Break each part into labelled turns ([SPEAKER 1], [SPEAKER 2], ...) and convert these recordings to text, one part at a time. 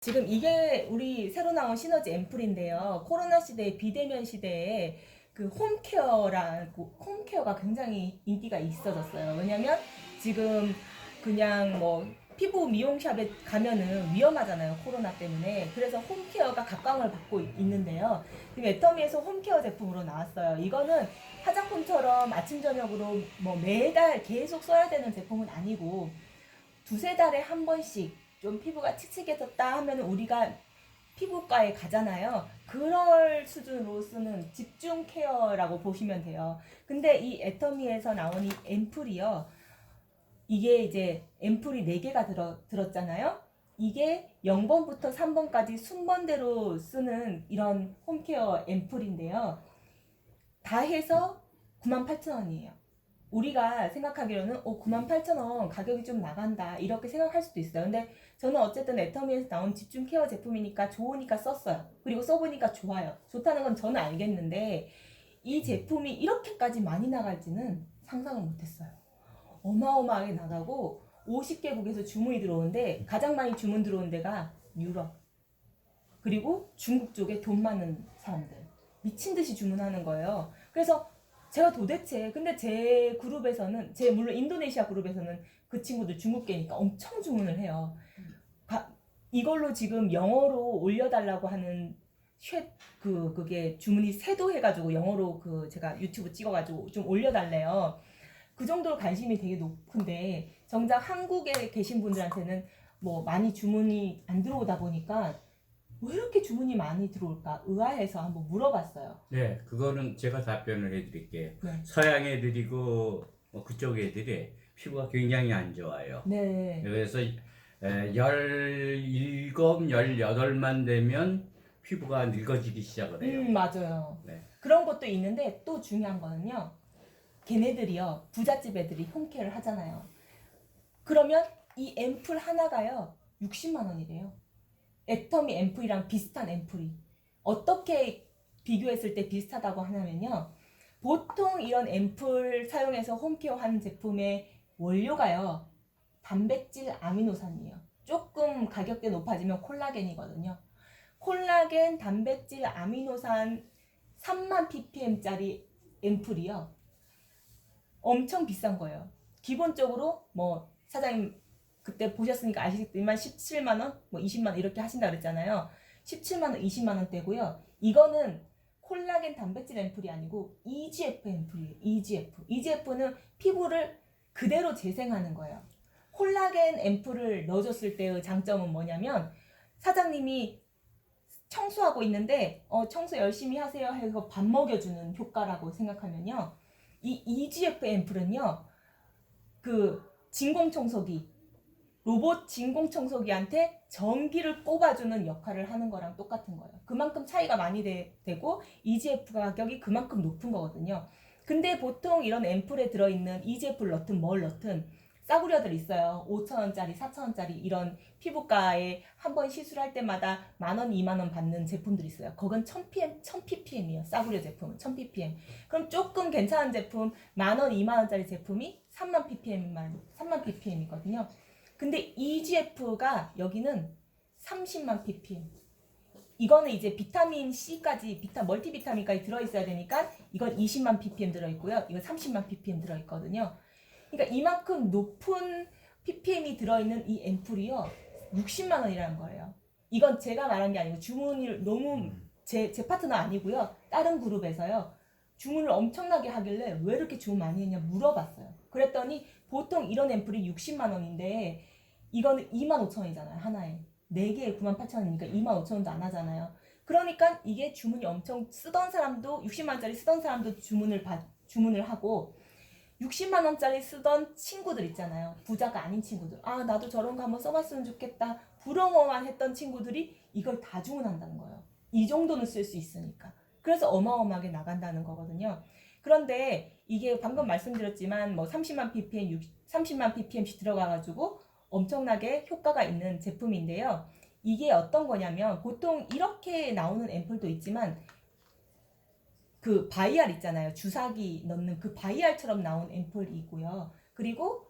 [SPEAKER 1] 지금 이게 우리 새로 나온 시너지 앰플인데요. 코로나 시대에 비대면 시대에 그 홈케어라고 홈케어가 굉장히 인기가 있어졌어요. 왜냐면 지금 그냥 뭐 피부 미용샵에 가면은 위험하잖아요. 코로나 때문에. 그래서 홈케어가 각광을 받고 있- 있는데요. 지금 애터미에서 홈케어 제품으로 나왔어요. 이거는 화장품처럼 아침 저녁으로 뭐 매달 계속 써야 되는 제품은 아니고 두세 달에 한 번씩 좀 피부가 칙칙해졌다 하면 우리가 피부과에 가잖아요. 그럴 수준으로 쓰는 집중 케어라고 보시면 돼요. 근데 이 애터미에서 나온 이 앰플이요. 이게 이제 앰플이 4개가 들어, 들었잖아요. 이게 0번부터 3번까지 순번대로 쓰는 이런 홈케어 앰플인데요. 다 해서 98,000원이에요. 우리가 생각하기로는 어 98,000원 가격이 좀 나간다 이렇게 생각할 수도 있어요. 근데 저는 어쨌든 애터미에서 나온 집중 케어 제품이니까 좋으니까 썼어요. 그리고 써보니까 좋아요. 좋다는 건 저는 알겠는데 이 제품이 이렇게까지 많이 나갈지는 상상을 못했어요. 어마어마하게 나가고 50개국에서 주문이 들어오는데 가장 많이 주문 들어온 데가 유럽 그리고 중국 쪽에 돈 많은 사람들 미친 듯이 주문하는 거예요. 그래서 제가 도대체 근데 제 그룹에서는 제 물론 인도네시아 그룹에서는 그 친구들 중국계니까 엄청 주문을 해요. 가- 이걸로 지금 영어로 올려달라고 하는 쉐, 그 그게 주문이 세도 해가지고 영어로 그 제가 유튜브 찍어가지고 좀 올려달래요. 그 정도로 관심이 되게 높은데 정작 한국에 계신 분들한테는 뭐 많이 주문이 안 들어오다 보니까 왜 이렇게 주문이 많이 들어올까 의아해서 한번 물어봤어요.
[SPEAKER 2] 네, 그거는 제가 답변을 해드릴게요.
[SPEAKER 1] 네.
[SPEAKER 2] 서양 애들이고 뭐 그쪽 애들이 피부가 굉장히 안 좋아요.
[SPEAKER 1] 네.
[SPEAKER 2] 그래서 에, 17, 18만 되면 피부가 늙어지기 시작을 해요.
[SPEAKER 1] 음 맞아요.
[SPEAKER 2] 네.
[SPEAKER 1] 그런 것도 있는데 또 중요한 거는요. 걔네들이요 부잣집 애들이 홈케어를 하잖아요. 그러면 이 앰플 하나가요 60만 원이래요. 애터미 앰플이랑 비슷한 앰플이 어떻게 비교했을 때 비슷하다고 하냐면요. 보통 이런 앰플 사용해서 홈케어 하는 제품의 원료가요 단백질 아미노산이에요. 조금 가격대 높아지면 콜라겐이거든요. 콜라겐, 단백질, 아미노산 3만 ppm짜리 앰플이요. 엄청 비싼 거예요. 기본적으로 뭐 사장님 그때 보셨으니까 아시겠지만 17만 원, 뭐 20만 원 이렇게 하신다 그랬잖아요. 17만 원, 20만 원대고요. 이거는 콜라겐 단백질 앰플이 아니고 EGF 앰플이에요. EGF. EGF는 피부를 그대로 재생하는 거예요. 콜라겐 앰플을 넣어줬을 때의 장점은 뭐냐면 사장님이 청소하고 있는데 어, 청소 열심히 하세요 해서 밥 먹여주는 효과라고 생각하면요. 이 EGF 앰플은요. 그 진공 청소기 로봇 진공 청소기한테 전기를 뽑아주는 역할을 하는 거랑 똑같은 거예요. 그만큼 차이가 많이 되, 고 EGF 가격이 그만큼 높은 거거든요. 근데 보통 이런 앰플에 들어있는 EGF를 넣든 뭘 넣든 싸구려들 있어요. 5천원짜리, 4천원짜리 이런 피부과에 한 번 시술할 때마다 만원, 2만원 받는 제품들이 있어요. 그건 1000pm, 1000ppm이에요. 싸구려 제품은 1000ppm. 그럼 조금 괜찮은 제품 만원, 2만원짜리 제품이 3만 ppm만, 3만 ppm이거든요. 근데 EGF가 여기는 30만 ppm. 이거는 이제 비타민 C까지, 비타, 멀티비타민까지 들어 있어야 되니까 이건 20만 ppm 들어 있고요. 이건 30만 ppm 들어 있거든요. 그러니까 이만큼 높은 ppm이 들어 있는 이 앰플이요. 60만 원이라는 거예요. 이건 제가 말한 게 아니고 주문을 너무 제, 제 파트너 아니고요. 다른 그룹에서요. 주문을 엄청나게 하길래 왜 이렇게 주문 많이 했냐 물어봤어요. 그랬더니 보통 이런 앰플이 60만 원인데 이거는 2만 5천 원이잖아요. 하나에. 4개에 9만 8천 원이니까 2만 5천 원도 안 하잖아요. 그러니까 이게 주문이 엄청 쓰던 사람도 60만 원짜리 쓰던 사람도 주문을 받 주문을 하고 60만 원짜리 쓰던 친구들 있잖아요. 부자가 아닌 친구들. 아, 나도 저런 거 한번 써봤으면 좋겠다. 부러워만 했던 친구들이 이걸 다 주문한다는 거예요. 이 정도는 쓸 수 있으니까. 그래서 어마어마하게 나간다는 거거든요. 그런데 이게 방금 말씀드렸지만 뭐 30만 ppm, 60, 30만 ppm씩 들어가가지고 엄청나게 효과가 있는 제품인데요. 이게 어떤 거냐면 보통 이렇게 나오는 앰플도 있지만 그 바이알 있잖아요. 주사기 넣는 그 바이알처럼 나온 앰플이고요. 그리고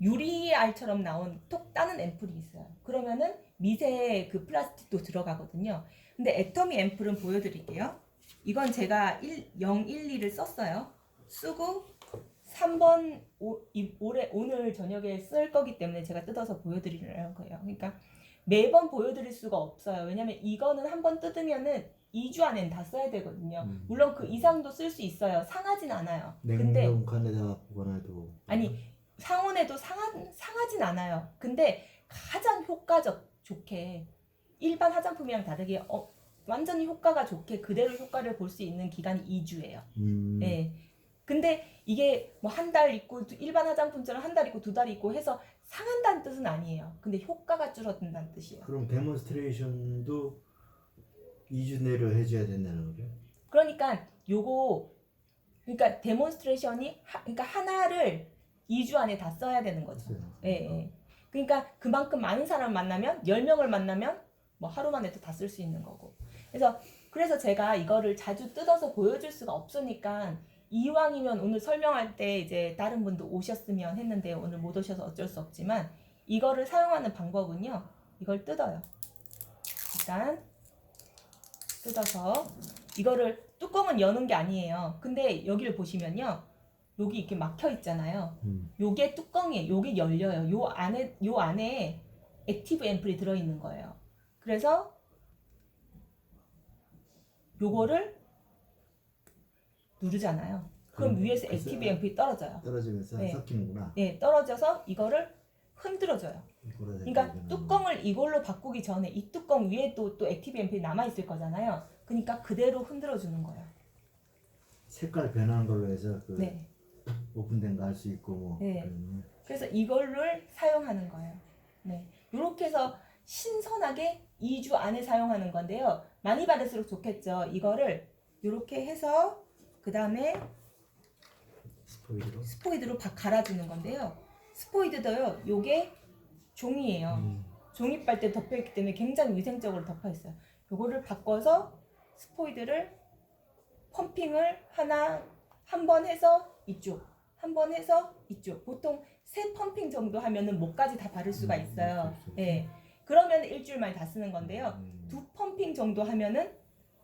[SPEAKER 1] 유리알처럼 나온 톡 따는 앰플이 있어요. 그러면은 미세 그 플라스틱도 들어가거든요. 근데 애터미 앰플은 보여드릴게요. 이건 제가 1, 0, 1, 2를 썼어요. 쓰고 3번 오, 이, 올해 오늘 저녁에 쓸 거기 때문에 제가 뜯어서 보여드리려는 거예요. 그러니까 매번 보여드릴 수가 없어요. 왜냐면 이거는 한 번 뜯으면은 2주 안엔 다 써야 되거든요.
[SPEAKER 3] 음.
[SPEAKER 1] 물론 그 이상도 쓸 수 있어요. 상하진 않아요. 근데
[SPEAKER 3] 냉동칸에다가 보관해도
[SPEAKER 1] 아니 상온에도 상하, 상하진 않아요. 근데 가장 효과적 좋게 일반 화장품이랑 다르게 어, 완전히 효과가 좋게 그대로 효과를 볼 수 있는 기간이 2주예요.
[SPEAKER 3] 음,
[SPEAKER 1] 예. 근데 이게 뭐 한 달 있고 두- 일반 화장품처럼 한 달 있고 두 달 있고 해서 상한다는 뜻은 아니에요. 근데 효과가 줄어든다는 뜻이에요.
[SPEAKER 3] 그럼 데몬스트레이션도 2주 내로 해줘야 된다는 거죠?
[SPEAKER 1] 그러니까 요거 그러니까 데몬스트레이션이 하, 그러니까 하나를 2주 안에 다 써야 되는 거죠. 예, 예. 그러니까 그만큼 많은 사람을 만나면 10명을 만나면 뭐 하루 만에도 다 쓸 수 있는 거고. 그래서 그래서 제가 이거를 자주 뜯어서 보여줄 수가 없으니까 이왕이면 오늘 설명할 때 이제 다른 분도 오셨으면 했는데 오늘 못 오셔서 어쩔 수 없지만 이거를 사용하는 방법은요. 이걸 뜯어요. 일단 뜯어서 이거를 뚜껑은 여는 게 아니에요. 근데 여기를 보시면요. 여기 이렇게 막혀 있잖아요.
[SPEAKER 3] 음.
[SPEAKER 1] 요게 뚜껑이 요게 열려요. 요 안에 요 안에 액티브 앰플이 들어 있는 거예요. 그래서 요거를 누르잖아요. 그럼
[SPEAKER 3] 그럼
[SPEAKER 1] 위에서
[SPEAKER 3] 글쎄,
[SPEAKER 1] 액티브 앰플이 떨어져요.
[SPEAKER 3] 떨어지면서
[SPEAKER 1] 네.
[SPEAKER 3] 섞이는구나.
[SPEAKER 1] 예, 떨어져서 이거를 흔들어줘요. 그러니까 뚜껑을 이걸로 바꾸기 전에 이 뚜껑 위에 또, 또 액티브 앰플이 남아 있을 거잖아요. 그러니까 그대로 흔들어 주는 거예요.
[SPEAKER 3] 색깔 변한 걸로 해서 그
[SPEAKER 1] 네.
[SPEAKER 3] 오픈된 거 할 수 있고 뭐
[SPEAKER 1] 네. 그래서 이걸를 사용하는 거예요. 네. 이렇게 해서 신선하게 2주 안에 사용하는 건데요. 많이 받을수록 좋겠죠. 이거를 이렇게 해서 그 다음에
[SPEAKER 3] 스포이드로.
[SPEAKER 1] 스포이드로 박 갈아주는 건데요. 스포이드도요. 요게 종이에요.
[SPEAKER 3] 음.
[SPEAKER 1] 종이 빨대 덮여 있기 때문에 굉장히 위생적으로 덮여 있어요. 요거를 바꿔서 스포이드를 펌핑을 하나 한 번 해서 이쪽 한 번 해서 이쪽 보통 세 펌핑 정도 하면은 목까지 다 바를 수가
[SPEAKER 3] 음,
[SPEAKER 1] 있어요.
[SPEAKER 3] 그렇죠.
[SPEAKER 1] 예. 그러면 일주일 만에 다 쓰는 건데요.
[SPEAKER 3] 음.
[SPEAKER 1] 두 펌핑 정도 하면은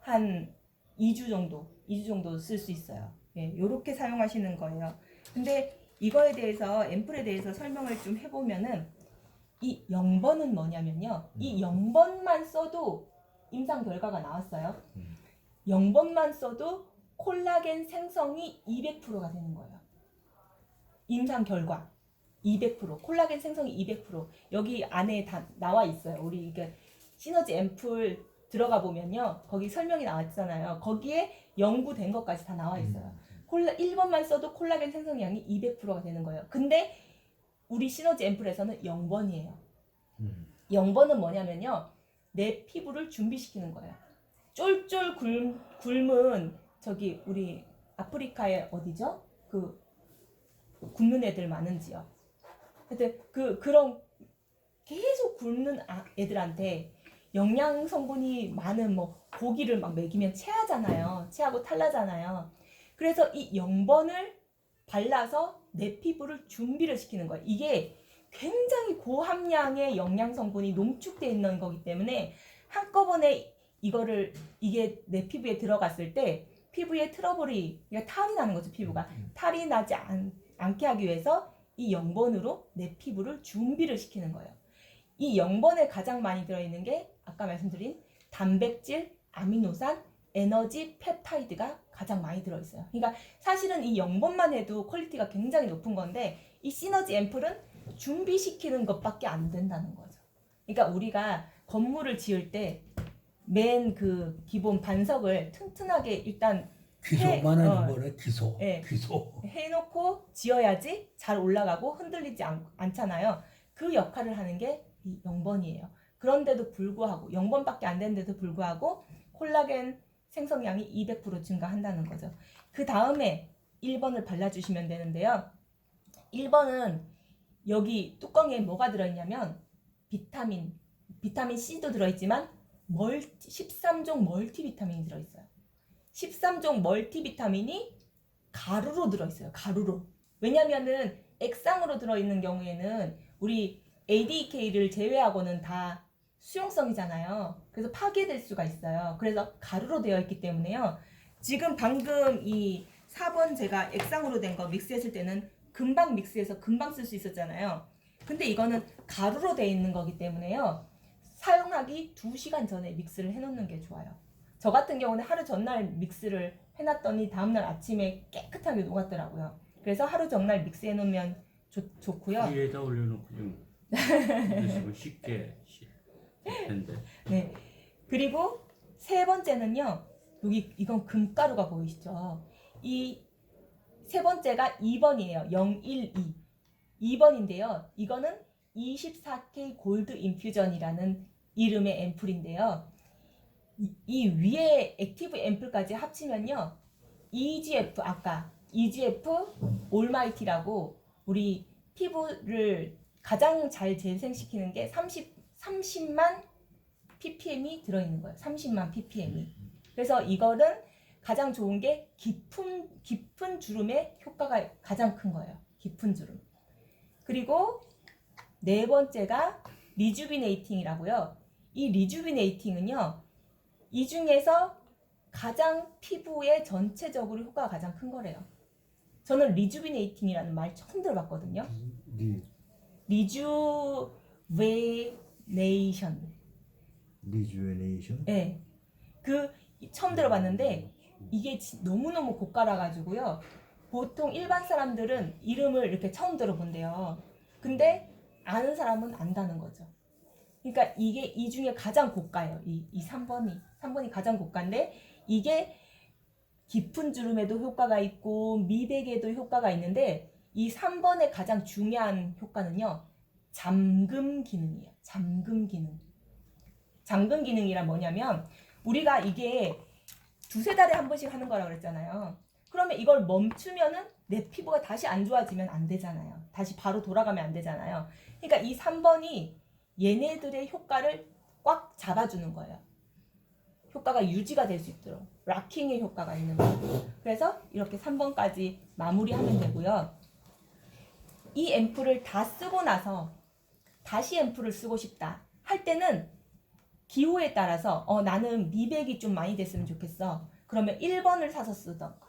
[SPEAKER 1] 한 2주 정도, 2주 정도 쓸 수 있어요. 예, 요렇게 사용하시는 거예요. 근데 이거에 대해서 앰플에 대해서 설명을 좀 해보면은 이 0번은 뭐냐면요. 이 0번만 써도 임상 결과가 나왔어요.
[SPEAKER 3] 음.
[SPEAKER 1] 0번만 써도 콜라겐 생성이 200%가 되는 거예요. 임상 결과 200% 콜라겐 생성이 200% 여기 안에 다 나와 있어요. 우리 이게 시너지 앰플 들어가 보면요. 거기 설명이 나왔잖아요. 거기에 연구된 것까지 다 나와 있어요. 콜라 1번만 써도 콜라겐 생성량이 200%가 되는 거예요. 근데 우리 시너지 앰플에서는 0번이에요.
[SPEAKER 3] 음.
[SPEAKER 1] 0번은 뭐냐면요. 내 피부를 준비시키는 거예요. 쫄쫄 굶, 굶은 저기 우리 아프리카의 어디죠? 그 굶는 애들 많은 지역. 하여튼 그 그런 계속 굶는 아- 애들한테 영양 성분이 많은 뭐 고기를 막 먹이면 체하잖아요. 체하고 탈나잖아요. 그래서 이 0번을 발라서 내 피부를 준비를 시키는 거예요. 이게 굉장히 고함량의 영양 성분이 농축되어 있는 거기 때문에 한꺼번에 이거를 이게 내 피부에 들어갔을 때 피부에 트러블이 그러니까 탈이 나는 거죠 피부가 탈이 나지 않, 않게 하기 위해서 이 0번으로 내 피부를 준비를 시키는 거예요. 이 0번에 가장 많이 들어있는 게 아까 말씀드린 단백질, 아미노산, 에너지, 펩타이드가 가장 많이 들어있어요. 그러니까 사실은 이 0번만 해도 퀄리티가 굉장히 높은 건데 이 시너지 앰플은 준비시키는 것밖에 안 된다는 거죠. 그러니까 우리가 건물을 지을 때 맨 그 기본 반석을 튼튼하게 일단
[SPEAKER 4] 기소만
[SPEAKER 1] 해- 어.
[SPEAKER 4] 하는 거래 기소
[SPEAKER 1] 예.
[SPEAKER 4] 기소
[SPEAKER 1] 해놓고 지어야지 잘 올라가고 흔들리지 않, 않잖아요. 그 역할을 하는 게 이 0번이에요. 그런데도 불구하고 0번밖에 안 되는데도 불구하고 콜라겐 생성량이 200% 증가한다는 거죠. 그 다음에 1번을 발라주시면 되는데요. 1번은 여기 뚜껑에 뭐가 들어있냐면 비타민, 비타민 C도 들어있지만 멀티, 13종 멀티비타민이 들어있어요. 13종 멀티비타민이 가루로 들어있어요. 가루로. 왜냐면은 액상으로 들어있는 경우에는 우리 ADK를 제외하고는 다 수용성이잖아요. 그래서 파괴될 수가 있어요. 그래서 가루로 되어 있기 때문에요. 지금 방금 이 4번 제가 액상으로 된 거 믹스했을 때는 금방 믹스해서 금방 쓸 수 있었잖아요. 근데 이거는 가루로 되어 있는 거기 때문에요. 사용하기 2시간 전에 믹스를 해놓는 게 좋아요. 저 같은 경우는 하루 전날 믹스를 해놨더니 다음날 아침에 깨끗하게 녹았더라고요. 그래서 하루 전날 믹스해 놓으면 좋, 좋고요.
[SPEAKER 2] 위에다 올려놓고 좀 드시면 쉽게
[SPEAKER 1] 네. 그리고 세 번째는요. 여기 이건 금가루가 보이시죠? 이 세 번째가 2번이에요. 012. 2번인데요. 이거는 24K 골드 인퓨전이라는 이름의 앰플인데요. 이, 이 위에 액티브 앰플까지 합치면요. EGF 아까 EGF 올마이티라고 우리 피부를 가장 잘 재생시키는 게 30, 30만 ppm이 들어있는 거예요. 30만 ppm이. 그래서 이거는 가장 좋은 게 깊은 깊은 주름의 효과가 가장 큰 거예요. 깊은 주름. 그리고 네 번째가 리주비네이팅이라고요. 이 리주비네이팅은요. 이 중에서 가장 피부에 전체적으로 효과가 가장 큰 거래요. 저는 리주비네이팅이라는 말 처음 들어봤거든요.
[SPEAKER 3] 리
[SPEAKER 1] 리주베 네이션.
[SPEAKER 3] 리주에네이션.
[SPEAKER 1] 네. 그 처음 들어봤는데 이게 지- 너무 너무 고가라 가지고요. 보통 일반 사람들은 이름을 이렇게 처음 들어본대요. 근데 아는 사람은 안다는 거죠. 그러니까 이게 이 중에 가장 고가예요. 이, 이 3번이. 3번이 가장 고가인데 이게 깊은 주름에도 효과가 있고 미백에도 효과가 있는데 이 3번의 가장 중요한 효과는요. 잠금 기능이에요. 잠금 기능. 잠금 기능이란 뭐냐면 우리가 이게 두세 달에 한 번씩 하는 거라고 그랬잖아요. 그러면 이걸 멈추면은 내 피부가 다시 안 좋아지면 안 되잖아요. 다시 바로 돌아가면 안 되잖아요. 그러니까 이 3번이 얘네들의 효과를 꽉 잡아주는 거예요. 효과가 유지가 될 수 있도록 락킹의 효과가 있는 거예요. 그래서 이렇게 3번까지 마무리하면 되고요. 이 앰플을 다 쓰고 나서 다시 앰플을 쓰고 싶다 할 때는 기호에 따라서 어 나는 미백이 좀 많이 됐으면 좋겠어. 그러면 1번을 사서 쓰던가.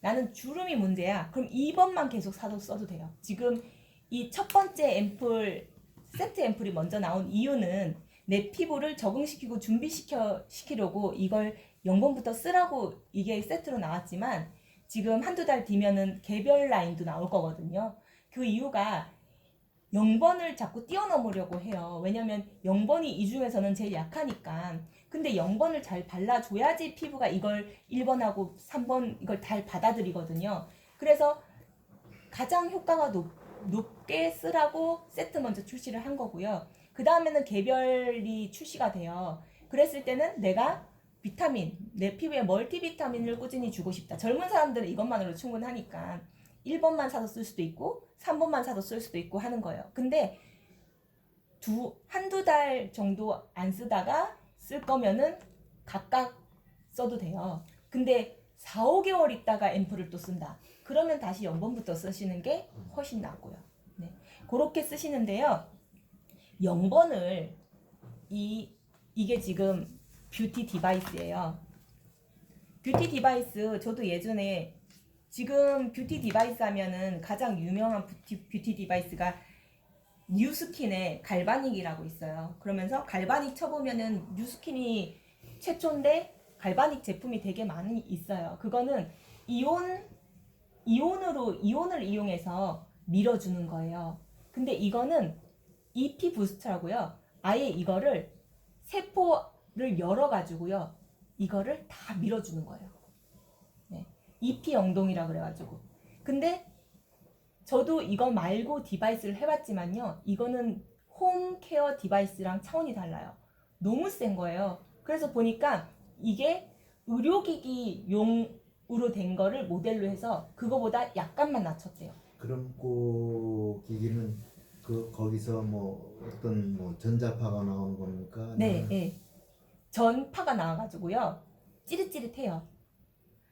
[SPEAKER 1] 나는 주름이 문제야. 그럼 2번만 계속 사서 써도 돼요. 지금 이 첫 번째 앰플 세트 앰플이 먼저 나온 이유는 내 피부를 적응시키고 준비시켜 시키려고 이걸 0번부터 쓰라고 이게 세트로 나왔지만 지금 한두 달 뒤면은 개별 라인도 나올 거거든요. 그 이유가 0번을 자꾸 뛰어넘으려고 해요. 왜냐면 0번이 이 중에서는 제일 약하니까. 근데 0번을 잘 발라줘야지 피부가 이걸 1번하고 3번 이걸 잘 받아들이거든요. 그래서 가장 효과가 높, 높게 쓰라고 세트 먼저 출시를 한 거고요. 그 다음에는 개별이 출시가 돼요. 그랬을 때는 내가 비타민, 내 피부에 멀티비타민을 꾸준히 주고 싶다. 젊은 사람들은 이것만으로 충분하니까 1번만 사서 쓸 수도 있고 3번만 사서 쓸 수도 있고 하는 거예요. 근데 두 한두 달 정도 안 쓰다가 쓸 거면은 각각 써도 돼요. 근데 4, 5개월 있다가 앰플을 또 쓴다. 그러면 다시 0번부터 쓰시는 게 훨씬 낫고요. 네. 그렇게 쓰시는데요. 0번을 이 이게 지금 뷰티 디바이스예요. 뷰티 디바이스 저도 예전에 지금 뷰티 디바이스 하면은 가장 유명한 뷰티, 뷰티 디바이스가 뉴스킨의 갈바닉이라고 있어요. 그러면서 갈바닉 쳐보면은 뉴스킨이 최초인데 갈바닉 제품이 되게 많이 있어요. 그거는 이온 이온으로 이온을 이용해서 밀어주는 거예요. 근데 이거는 EP 부스트라고요. 아예 이거를 세포를 열어 가지고요. 이거를 다 밀어주는 거예요. 네. EP 영동이라 그래가지고. 근데 저도 이거 말고 디바이스를 해봤지만요. 이거는 홈 케어 디바이스랑 차원이 달라요. 너무 센 거예요. 그래서 보니까 이게 의료기기용으로 된 거를 모델로 해서 그거보다 약간만 낮췄대요.
[SPEAKER 3] 그럼 그 기기는 그 거기서 뭐 어떤 뭐 전자파가 나오는 겁니까?
[SPEAKER 1] 네, 예. 전파가 나와가지고요. 찌릿찌릿해요.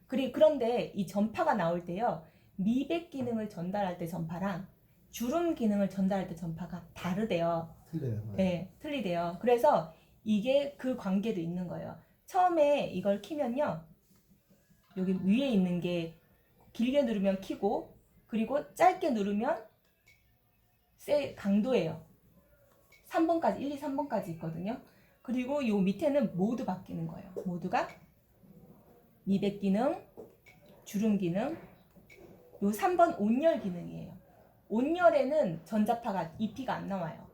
[SPEAKER 1] 그리, 그런데 이 전파가 나올 때요. 미백 기능을 전달할 때 전파랑 주름 기능을 전달할 때 전파가 다르대요.
[SPEAKER 3] 틀려요.
[SPEAKER 1] 네, 틀리대요. 그래서 이게 그 관계도 있는 거예요. 처음에 이걸 키면요. 여기 위에 있는 게 길게 누르면 키고 그리고 짧게 누르면 세 강도예요. 3번까지 1, 2, 3번까지 있거든요. 그리고 요 밑에는 모두 바뀌는 거예요. 모두가 미백 기능, 주름 기능, 요 3번 온열 기능이에요. 온열에는 전자파가 EP가 안 나와요.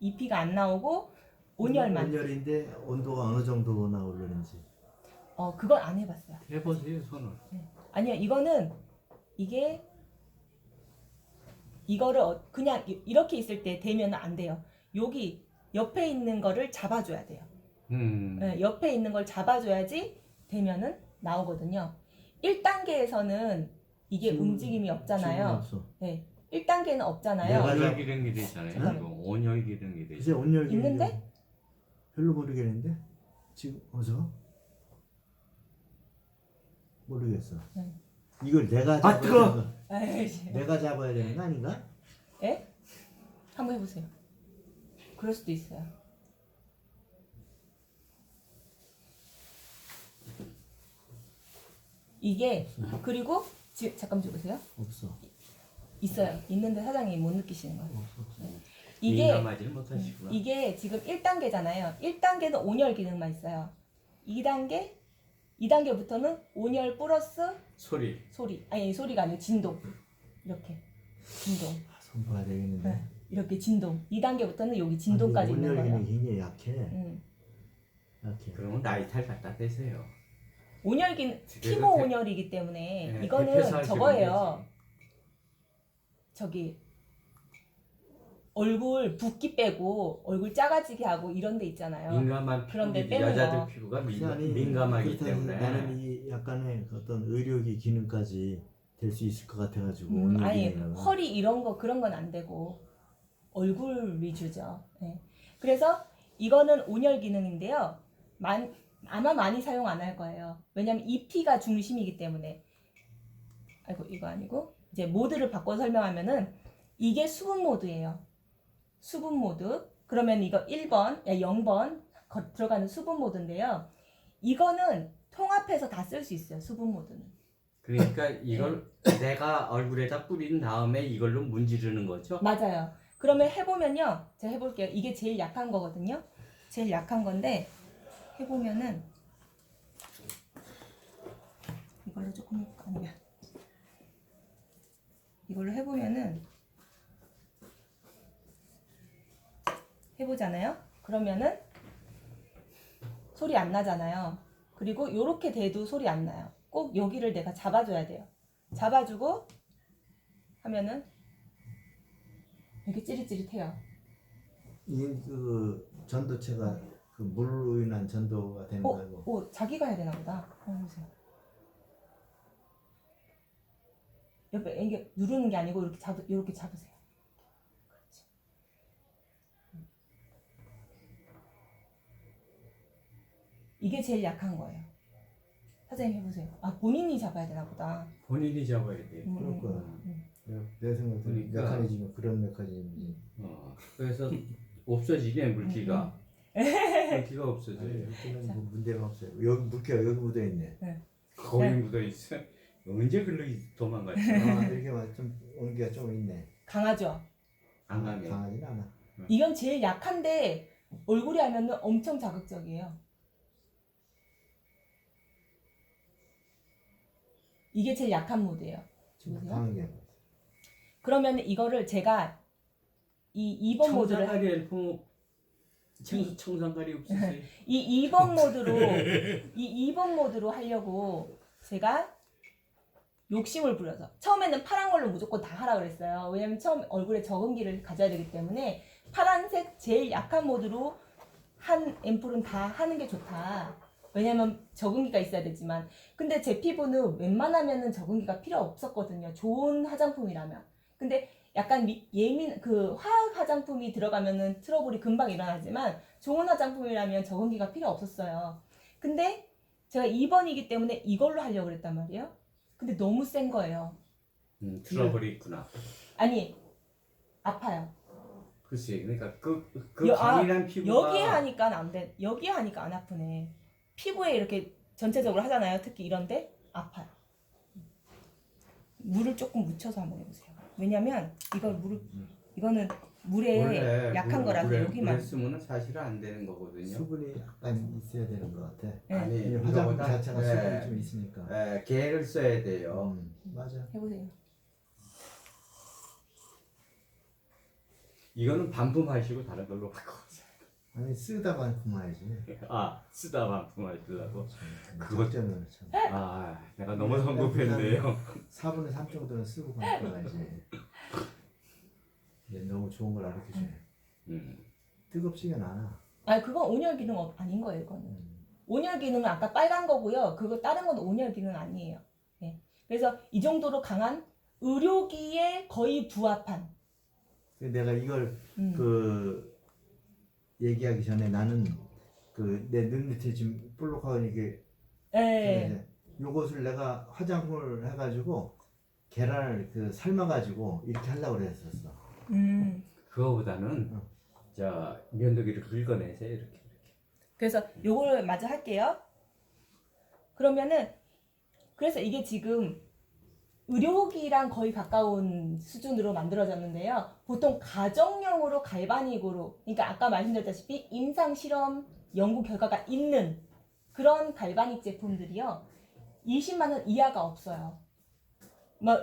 [SPEAKER 1] EP가 안 나오고 온열만.
[SPEAKER 3] 온열인데 온도가 어느 정도나 오르는지.
[SPEAKER 1] 어 그건 안 해봤어요.
[SPEAKER 2] 해보세요 손을.
[SPEAKER 1] 아니요 이거는 이게 이거를 어- 그냥 이- 이렇게 있을 때 되면 안 돼요. 여기 옆에 있는 거를 잡아줘야 돼요.
[SPEAKER 2] 음.
[SPEAKER 1] 네, 옆에 있는 걸 잡아줘야지 되면은 나오거든요. 1단계에서는 이게
[SPEAKER 3] 지금-
[SPEAKER 1] 움직임이 없잖아요. 네, 1단계는 없잖아요.
[SPEAKER 3] 내가-
[SPEAKER 2] 온열 기능이 되잖아요.
[SPEAKER 1] 잠깐만요.
[SPEAKER 2] 이거 온열 기능이
[SPEAKER 3] 이제
[SPEAKER 2] 되죠.
[SPEAKER 3] 온열 기능이
[SPEAKER 1] 있는데?
[SPEAKER 3] 별로 모르겠는데 지금 어서 모르겠어.
[SPEAKER 1] 네.
[SPEAKER 3] 이걸 내가
[SPEAKER 2] 아,
[SPEAKER 3] 잡아야
[SPEAKER 2] 뜨거워.
[SPEAKER 3] 되는 거-
[SPEAKER 1] 에이씨.
[SPEAKER 3] 내가 잡아야 되는 거 아닌가?
[SPEAKER 1] 예? 한번 해보세요. 그럴 수도 있어요. 이게 그리고 지, 잠깐 좀 보세요.
[SPEAKER 3] 없어.
[SPEAKER 1] 있어요. 있는데 사장님이 못 느끼시는 거예요.
[SPEAKER 3] 없어. 없어.
[SPEAKER 1] 이게
[SPEAKER 2] 못하시구나.
[SPEAKER 1] 이게 지금 1단계잖아요. 1단계는 온열 기능만 있어요. 2단계 2단계부터는 온열 플러스
[SPEAKER 2] 소리.
[SPEAKER 1] 소리. 아니 소리가 아니고 진동. 이렇게 진동.
[SPEAKER 3] 아, 손 봐야 되겠는데.
[SPEAKER 1] 네. 이렇게 진동. 2단계부터는 여기 진동까지
[SPEAKER 3] 아니,
[SPEAKER 1] 있는 거예요.
[SPEAKER 3] 기능이 굉장히 약해.
[SPEAKER 1] 음.
[SPEAKER 3] 약해.
[SPEAKER 2] 그러면 나이탈 갖다 대세요.
[SPEAKER 1] 온열 기능
[SPEAKER 2] 집에서
[SPEAKER 1] 피모
[SPEAKER 2] 대-
[SPEAKER 1] 온열이기 때문에
[SPEAKER 2] 네,
[SPEAKER 1] 이거는 저거예요. 저기 얼굴 붓기 빼고 얼굴 작아지게 하고 이런 데 있잖아요.
[SPEAKER 2] 민감한
[SPEAKER 1] 그런데 빼는
[SPEAKER 2] 여자들
[SPEAKER 1] 거.
[SPEAKER 2] 피부가 민,
[SPEAKER 3] 그렇다고
[SPEAKER 2] 때문에
[SPEAKER 3] 나는 이 약간의 그 어떤 의료기 기능까지 될 수 있을 것 같아가지고
[SPEAKER 1] 음,
[SPEAKER 3] 온열
[SPEAKER 1] 아니. 허리 이런 거 그런 건 안 되고 얼굴 위주죠. 네. 그래서 이거는 온열 기능인데요. 만, 아마 많이 사용 안 할 거예요. 왜냐면 EP가 중심이기 때문에. 아이고 이거 아니고 이제 모드를 바꿔 설명하면은 이게 수분 모드예요. 수분 모드. 그러면 이거 1번, 야 0번 거- 들어가는 수분 모드인데요. 이거는 통합해서 다 쓸 수 있어요. 수분 모드는.
[SPEAKER 2] 그러니까 이걸 내가 얼굴에다 뿌린 다음에 이걸로 문지르는 거죠.
[SPEAKER 1] 맞아요. 그러면 해보면요. 제가 해볼게요. 이게 제일 약한 거거든요. 제일 약한 건데 해보면은 이걸로 조금? 아니야. 이걸로 해보면은 해보잖아요. 그러면은 소리 안 나잖아요. 그리고 요렇게 돼도 소리 안 나요. 꼭 여기를 내가 잡아줘야 돼요. 잡아주고 하면은 이렇게 찌릿찌릿해요.
[SPEAKER 3] 이 그 전도체가 그 물로 인한 전도가 되는
[SPEAKER 1] 어,
[SPEAKER 3] 거고.
[SPEAKER 1] 오, 자기가 해야 되나 보다. 어, 보세요. 옆에 이게 누르는 게 아니고 이렇게 잡 이렇게 잡으세요. 그렇지. 음. 이게 제일 약한 거예요. 사장님 해보세요. 아 본인이 잡아야 되나 보다.
[SPEAKER 2] 본인이 잡아야 돼.
[SPEAKER 1] 음,
[SPEAKER 3] 그럴
[SPEAKER 1] 음,
[SPEAKER 3] 거야.
[SPEAKER 1] 음.
[SPEAKER 3] 내, 내 생각에는
[SPEAKER 2] 그러니까.
[SPEAKER 3] 메커니즘이 그런 메커니즘이지.
[SPEAKER 2] 어, 그래서 없어지네 물기가.
[SPEAKER 1] 음,
[SPEAKER 2] 물기가
[SPEAKER 3] 아니,
[SPEAKER 2] 없어져요.
[SPEAKER 3] 물기는 뭐 문제가 없어요. 여기 물기가 여기 묻어 있네.
[SPEAKER 2] 거기
[SPEAKER 1] 네.
[SPEAKER 2] 묻어 있어. 언제 글로 도망갔어?
[SPEAKER 3] 아, 이렇게 좀 온기가 좀 있네.
[SPEAKER 1] 강하죠.
[SPEAKER 2] 안 가게.
[SPEAKER 3] 강하진 않아.
[SPEAKER 1] 이건 제일 약한데 얼굴에 하면은 엄청 자극적이에요. 이게 제일 약한 보세요.
[SPEAKER 3] 강한 게.
[SPEAKER 1] 그러면 이거를 제가 이 2번 모드를
[SPEAKER 2] 엘프 청- 청산가리 없으세요?
[SPEAKER 1] 이 2번 모드로 이 2번 모드로 하려고 제가 욕심을 부려서 처음에는 파란 걸로 무조건 다 하라 그랬어요. 왜냐면 처음 얼굴에 적응기를 가져야 되기 때문에 파란색 제일 약한 모드로 한 앰플은 다 하는 게 좋다. 왜냐면 적응기가 있어야 되지만 근데 제 피부는 웬만하면은 적응기가 필요 없었거든요. 좋은 화장품이라면. 근데 약간 미- 예민 그 화학 화장품이 들어가면은 트러블이 금방 일어나지만 좋은 화장품이라면 적응기가 필요 없었어요. 근데 제가 2번이기 때문에 이걸로 하려고 그랬단 말이에요. 근데 너무 센 거예요.
[SPEAKER 2] 음, 트러블이 있구나.
[SPEAKER 1] 아니 아파요.
[SPEAKER 2] 글쎄, 그러니까 그, 그
[SPEAKER 1] 여- 아,
[SPEAKER 2] 강인한 피부가
[SPEAKER 1] 여기에 하니까 안 돼. 여기에 하니까 안 아프네. 피부에 이렇게 전체적으로 하잖아요. 특히 이런데 아파요. 물을 조금 묻혀서 한번 해보세요. 왜냐면 이걸 물을 이거는 물에
[SPEAKER 2] 원래
[SPEAKER 1] 약한
[SPEAKER 2] 물-
[SPEAKER 1] 거라서
[SPEAKER 2] 물에,
[SPEAKER 1] 여기만.
[SPEAKER 2] 물에 쓰면은 사실은 안 되는 거거든요.
[SPEAKER 3] 수분이 약간 있어야 되는 것 같아.
[SPEAKER 1] 네,
[SPEAKER 2] 아니,
[SPEAKER 3] 이 화장품
[SPEAKER 2] 이거보다-
[SPEAKER 3] 자체가
[SPEAKER 2] 네.
[SPEAKER 3] 수분이 좀 있으니까.
[SPEAKER 2] 예, 개를 써야 돼요.
[SPEAKER 3] 음, 맞아.
[SPEAKER 1] 해보세요.
[SPEAKER 2] 이거는 반품하시고 다른 걸로 바꿔보세요.
[SPEAKER 3] 아니 쓰다가 그만이지.
[SPEAKER 2] 아, 쓰다 반품하시려고. 그거-
[SPEAKER 3] 그것 때문에 참.
[SPEAKER 2] 아, 내가 너무 성급했네요.
[SPEAKER 3] 4분의 3 정도는 쓰고 가야지. 얘 너무 좋은 걸 알려줘.
[SPEAKER 2] 음.
[SPEAKER 3] 뜨겁지가 않아.
[SPEAKER 1] 아 그건 온열 기능 어- 아닌 거예요. 이거는.
[SPEAKER 3] 음.
[SPEAKER 1] 온열 기능은 아까 빨간 거고요. 그거 다른 건 온열 기능 아니에요. 예. 그래서 이 정도로 강한 의료기에 거의 부합한.
[SPEAKER 3] 근데 내가 이걸
[SPEAKER 1] 음.
[SPEAKER 3] 그 얘기하기 전에 나는 그 내 눈 밑에 지금 볼록하고 이게
[SPEAKER 1] 예.
[SPEAKER 3] 요것을 내가 화장을 해가지고 계란을 그 삶아가지고 이렇게 하려고 그랬었어.
[SPEAKER 1] 음.
[SPEAKER 2] 그거보다는
[SPEAKER 3] 어.
[SPEAKER 2] 자 면도기를 긁어내세요 이렇게.
[SPEAKER 1] 그래서 요걸 마저 할게요. 그러면은 그래서 이게 지금 의료기랑 거의 가까운 수준으로 만들어졌는데요. 보통 가정용으로 갈바닉으로, 그러니까 아까 말씀드렸다시피 임상 실험 연구 결과가 있는 그런 갈바닉 제품들이요. 20만 원 이하가 없어요. 뭐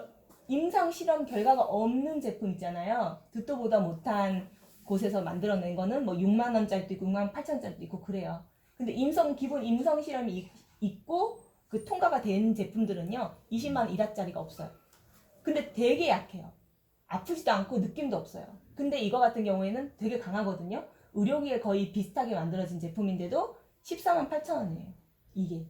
[SPEAKER 1] 임상 실험 결과가 없는 제품 있잖아요. 듣도 보다 못한 곳에서 만들어낸 거는 뭐 6만 원짜리도 있고 6만 8천 원짜리도 있고 그래요. 근데 임성 기본 임성 실험이 있- 있고 그 통과가 된 제품들은요 20만 원 이하짜리가 없어요. 근데 되게 약해요. 아프지도 않고 느낌도 없어요. 근데 이거 같은 경우에는 되게 강하거든요. 의료기에 거의 비슷하게 만들어진 제품인데도 14만 8천 원이에요. 이게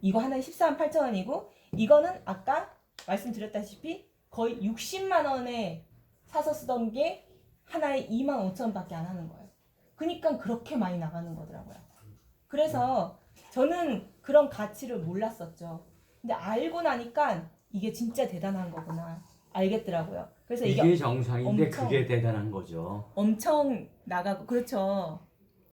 [SPEAKER 1] 이거 하나에 14만 8천 원이고 이거는 아까 말씀드렸다시피 거의 60만 원에 사서 쓰던 게 하나에 2만 5천 원밖에 안 하는 거예요. 그러니까 그렇게 많이 나가는 거더라고요. 그래서 저는 그런 가치를 몰랐었죠. 근데 알고 나니까 이게 진짜 대단한 거구나 알겠더라고요. 그래서 이게
[SPEAKER 2] 이게 정상인데
[SPEAKER 1] 엄청-
[SPEAKER 2] 그게 대단한 거죠.
[SPEAKER 1] 엄청 나가고 그렇죠.